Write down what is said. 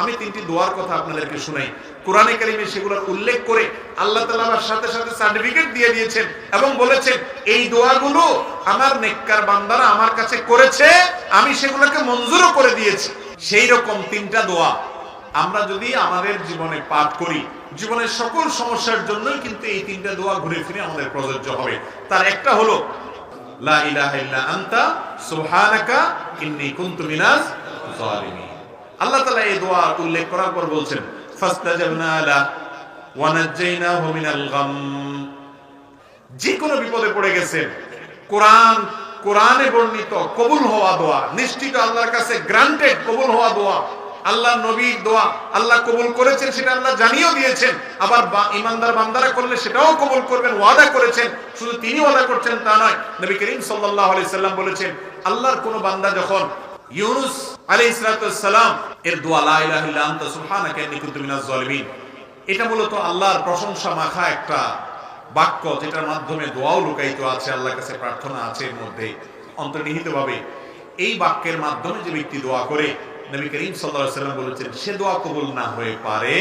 আমি তিনটি দোয়ার কথা আপনাদেরকে শুনাই। কোরআনে কারিমে সেগুলোর উল্লেখ করে আল্লাহ আমার সাথে সাথে সার্টিফিকেট দিয়ে দিয়েছেন এবং বলেছেন, এই দোয়াগুলো আমার নেককার বান্দারা আমার কাছে করেছে, আমি সেগুলোকে মঞ্জুরও করে দিয়েছি। সেই রকম তিনটা দোয়া আমরা যদি আমাদের জীবনে পাঠ করি, জীবনের সকল সমস্যার জন্যই কিন্তু এই তিনটা দোয়া ঘুরে ফিরে আমাদের প্রযোজ্য হবে। তার একটা হলো, লা ইলাহা ইল্লা আনতা, সুবহানাকা, ইন্নী কুনতু মিনাজ জালিমিন। আল্লাহ তালা এই দোয়া উল্লেখ করার পর বলছেন যে কোনো বিপদে পড়ে গেছেন, কোরআন, কোরআনে বর্ণিত কবুল হওয়া দোয়া, নিশ্চিত আল্লাহর কাছে গ্রান্টেড কবুল হওয়া দোয়া, আল্লাহ নবী দোয়া, আল্লাহ কবুল করেছেন সেটা আল্লাহ জানিয়েও দিয়েছেন, আবার ইমানদার বান্দারা করলে সেটাও কবুল করবেন, ওয়াদা করেছেন, শুধু তিনি ওয়াদা করছেন তা নয়। নবী করিম সাল্লাল্লাহু আলাইহি সাল্লাম বলেছেন, আল্লাহর কোন বান্দা যখন ইউনুস আলাইহিস এর দোয়া এটা মূলত আল্লাহর প্রশংসা মাখা একটা বাক্য, যেটার মাধ্যমে দোয়াও লুকায়িত আছে, আল্লাহর কাছে প্রার্থনা আছে এর মধ্যে। অন্তর্নিহিতভাবে এই বাক্যের মাধ্যমে যে ব্যক্তি দোয়া করে, নবী করিম সাল্লাল্লাহু সাল্লাম বলেছেন, সে দোয়া কবুল না হয়ে পারে